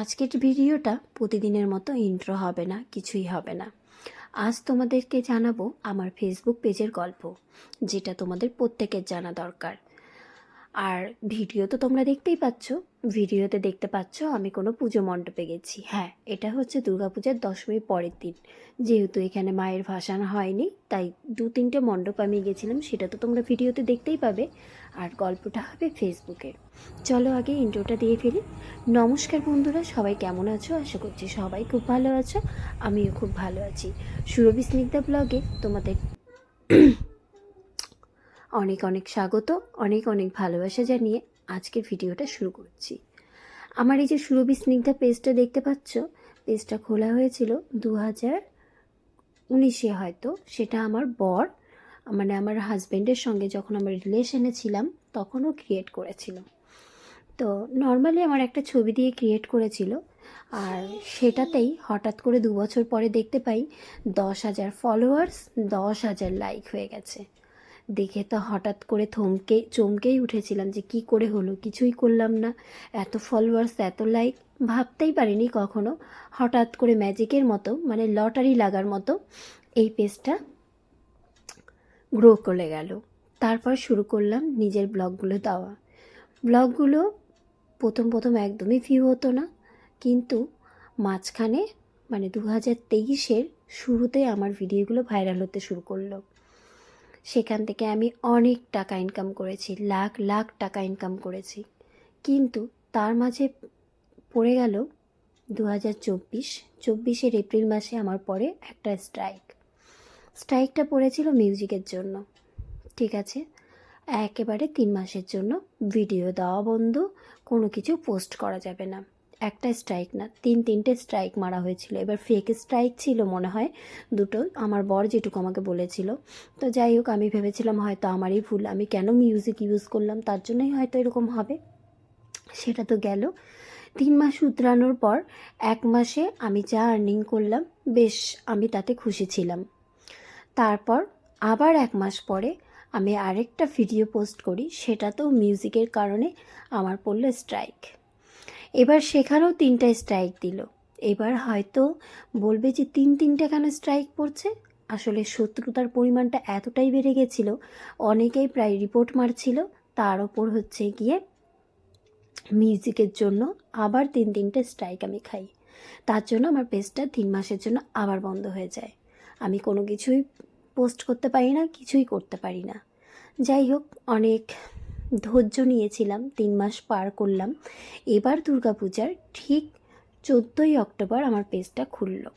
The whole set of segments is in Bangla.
আজকের ভিডিওটা প্রতিদিনের মতো ইন্ট্রো হবে না, কিছুই হবে না। আজ তোমাদেরকে জানাব আমার ফেসবুক পেজের গল্প, যেটা তোমাদের প্রত্যেকের জানা দরকার। আর ভিডিও তো তোমরা দেখতেই পাচ্ছ। ভিডিওতে দেখতে পাচ্ছ আমি কোনো পুজো মণ্ডপে গেছি। হ্যাঁ এটা হচ্ছে দুর্গাপূজার দশমীর পরের দিন। যেহেতু এখানে মায়ের ভাসান হয়নি, তাই দু তিনটে মণ্ডপ আমি গেছিলাম, সেটা তো তোমরা ভিডিওতে দেখতেই পাবে। আর গল্পটা হবে ফেসবুকে চলো আগে ইন্ট্রোটা দিয়ে ফেলি। নমস্কার বন্ধুরা, সবাই কেমন আছো? আশা করছি সবাই খুব ভালো আছো। আমিও খুব ভালো আছি। সুরভি স্নিগ্ধা ব্লগে তোমাদের অনেক অনেক স্বাগত, অনেক অনেক ভালোবাসা জানিয়ে আজকের ভিডিওটা শুরু করছি। আমার এই যে সুরভি স্নিগ্ধা পেজটা দেখতে পাচ্ছ, পেজটা খোলা হয়েছিল দু হাজার উনিশে হয়তো, সেটা আমার বর মানে আমার হাজব্যান্ডের সঙ্গে যখন আমার রিলেশনে ছিলাম, তখনও ক্রিয়েট করেছিল। তো নর্মালি আমার একটা ছবি দিয়ে ক্রিয়েট করেছিল, আর সেটাতেই হঠাৎ করে দু বছর পরে দেখতে পাই দশ হাজার ফলোয়ার্স দশ হাজার লাইক হয়ে গেছে। দেখে তো হঠাৎ করে থমকে, চমকেই উঠেছিলাম যে কি করে হলো? কিছুই করলাম না। এত ফলোয়ার্স এত লাইক ভাবতেই পারিনি কখনো। হঠাৎ করে ম্যাজিকের মতো মানে লটারি লাগার মতো এই পেজটা গ্রো করে গেল। তারপর শুরু করলাম নিজের ব্লগগুলো দেওয়া। ব্লগগুলো প্রথম প্রথম একদমই ভিউ হতো না। কিন্তু মাঝখানে মানে দু হাজার তেইশের শুরুতে আমার ভিডিওগুলো ভাইরাল হতে শুরু করল। সেখান থেকে আমি অনেক টাকা ইনকাম করেছি, লাখ লাখ টাকা ইনকাম করেছি। কিন্তু তার মাঝে পড়ে গেল দু হাজার চব্বিশ। চব্বিশের এপ্রিল মাসে আমার পরে একটা স্ট্রাইক স্ট্রাইকটা পড়েছিল মিউজিকের জন্য, ঠিক আছে? একেবারে তিন মাসের জন্য ভিডিও দেওয়া বন্ধ, কোনো কিছু পোস্ট করা যাবে না। একটা স্ট্রাইক না, তিন, তিনটে স্ট্রাইক মারা হয়েছিল। এবার ফেক স্ট্রাইক ছিল মনে হয় দুটো, আমার বর যেটুকু আমাকে বলেছিল। তো যাই হোক, আমি ভেবেছিলাম হয়তো আমারই ভুল, আমি কেন মিউজিক ইউজ করলাম, তার জন্যই হয়তো এরকম হবে। সেটা তো গেল। তিন মাস উতরানোর পর এক মাসে আমি যা আর্নিং করলাম, বেশ আমি তাতে খুশি ছিলাম। তারপর আবার এক মাস পরে আমি আরেকটা ভিডিও পোস্ট করি, সেটাতেও মিউজিকের কারণে আমার পড়ল স্ট্রাইক এবার সেখানেও তিনটা স্ট্রাইক দিল। এবার হয়তো বলবে যে তিন তিনটা কেন স্ট্রাইক পড়ছে? আসলে শত্রুতার পরিমাণটা এতটাই বেড়ে গেছিল, অনেকেই প্রায় রিপোর্ট মারছিল, তার ওপর হচ্ছে গিয়ে মিউজিকের জন্য আবার তিন তিনটে স্ট্রাইক আমি খাই। তার জন্য আমার পেজটা তিন মাসের জন্য আবার বন্ধ হয়ে যায়। আমি কোনো কিছুই পোস্ট করতে পারি না, কিছুই করতে পারি না। যাই হোক, অনেক ধৈর্য নিয়েছিলাম, তিন মাস পার করলাম। এবার দুর্গাপূজার ঠিক চোদ্দোই অক্টোবর আমার পেজটা খুললো।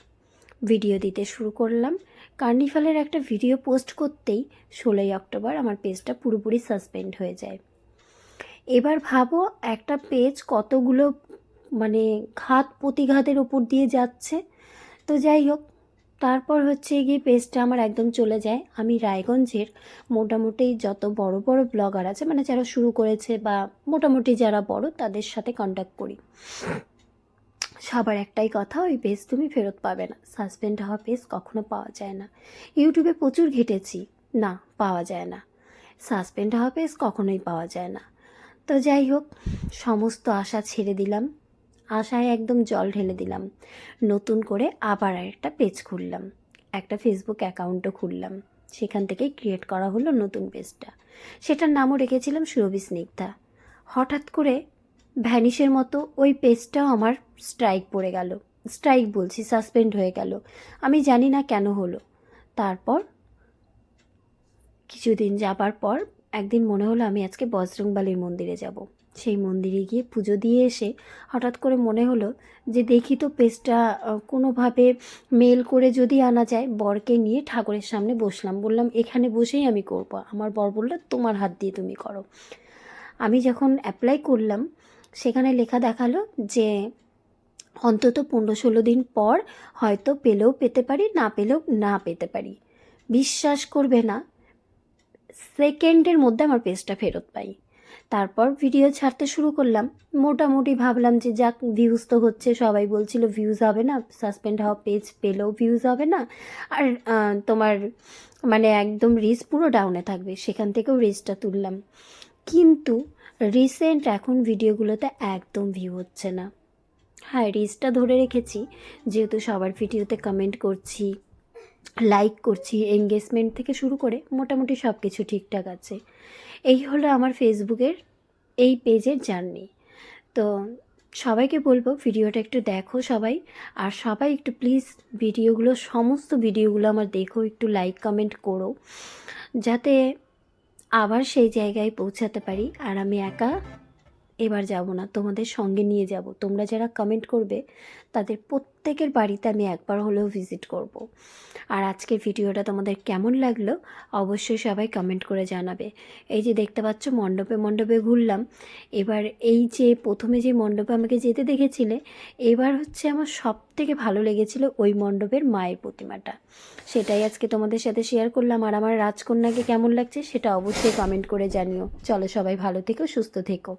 ভিডিও দিতে শুরু করলাম। কার্নিভালের একটা ভিডিও পোস্ট করতেই ষোলোই অক্টোবর আমার পেজটা পুরোপুরি সাসপেন্ড হয়ে যায়। এবার ভাবো একটা পেজ কতগুলো মানে ঘাত প্রতিঘাতের ওপর দিয়ে যাচ্ছে। তো যাই হোক তারপর হচ্ছে গিয়ে পেজটা আমার একদম চলে যায়। আমি রায়গঞ্জের মোটামুটি যত বড় বড় ব্লগার আছে মানে যারা শুরু করেছে বা মোটামুটি যারা বড়, তাদের সাথে কন্ট্যাক্ট করি। সবার একটাই কথা, ওই পেজ তুমি ফেরত পাবে না। সাসপেন্ড হওয়া পেজ কখনো পাওয়া যায় না। ইউটিউবে প্রচুর ঘেটেছি, না, পাওয়া যায় না। সাসপেন্ড হওয়া পেজ কখনোই পাওয়া যায় না। তো যাই হোক, সমস্ত আশা ছেড়ে দিলাম। আশায় একদম জল ঢেলে দিলাম। নতুন করে আবার একটা পেজ খুললাম। একটা ফেসবুক অ্যাকাউন্টও খুললাম। সেখান থেকেই ক্রিয়েট করা হলো নতুন পেজটা সেটার নামও রেখেছিলাম সুরভি স্নিগ্ধা। হঠাৎ করে ভ্যানিশের মতো ওই পেজটাও আমার স্ট্রাইক পড়ে গেল। স্ট্রাইক বলছি সাসপেন্ড হয়ে গেল। আমি জানি না কেন হলো। তারপর কিছুদিন যাবার পর একদিন মনে হলো আমি আজকে বজরংবালির মন্দিরে যাব। সেই মন্দিরে গিয়ে পুজো দিয়ে এসে হঠাৎ করে মনে হলো যে দেখি তো আহ, কোনোভাবে মেল করে যদি আনা যায় বরকে নিয়ে ঠাকুরের সামনে বসলাম। বললাম এখানে বসেই আমি করব। আমার বর বলল তোমার হাত দিয়ে তুমি করো। আমি যখন অ্যাপ্লাই করলাম সেখানে লেখা দেখাল যে অন্তত পনেরো ষোলো দিন পর হয়তো পেলেও পেতে পারি না পেলেও না পেতে পারি। বিশ্বাস করবে না সেকেন্ডের মধ্যে আমার পেজটা ফেরত পাই। তারপর ভিডিও ছাড়তে শুরু করলাম। মোটামুটি ভাবলাম যে যাক ভিউজ তো হচ্ছে, সবাই বলছিল ভিউজ হবে না সাসপেন্ড হওয়া পেজ পেলেও ভিউজ হবে না। আর তোমার মানে একদম রিস পুরো ডাউনে থাকবে, সেখান থেকেও রিসটা তুললাম। কিন্তু রিসেন্ট এখন ভিডিওগুলোতে একদম ভিউ হচ্ছে না। হ্যাঁ রিচটা ধরে রেখেছি, যেহেতু সবার ভিডিওতে কমেন্ট করছি লাইক করছি এঙ্গেজমেন্ট থেকে শুরু করে মোটামুটি সব কিছু ঠিকঠাক আছে। এই হলো আমার ফেসবুকের এই পেজের জার্নি। তো সবাইকে বলব ভিডিওটা একটু দেখো সবাই, আর সবাই একটু প্লিজ ভিডিওগুলো, সমস্ত ভিডিওগুলো আমার দেখো, একটু লাইক, কমেন্ট করো, যাতে আবার সেই জায়গায় পৌঁছাতে পারি। আর আমি একা এবার যাব না, তোমাদের সঙ্গে নিয়ে যাব। তোমরা যারা কমেন্ট করবে, তাদের প্রত্যেকের বাড়িতে আমি একবার হলেও ভিজিট করব। আর আজকের ভিডিওটা তোমাদের কেমন লাগল, অবশ্যই সবাই কমেন্ট করে জানাবে। এই যে দেখতে পাচ্ছ, মণ্ডপে মণ্ডপে ঘুরলাম। এবার এই যে প্রথমে যে মণ্ডপে আমাকে যেতে দেখেছিলে, এবার হচ্ছে আমার সব থেকে ভালো লেগেছিল ওই মণ্ডপের মায়ের প্রতিমাটা। সেটাই আজকে তোমাদের সাথে শেয়ার করলাম। আর আমার রাজকন্যাকে কেমন লাগছে, সেটা অবশ্যই কমেন্ট করে জানিও। চলো সবাই ভালো থেকো, সুস্থ থেকো।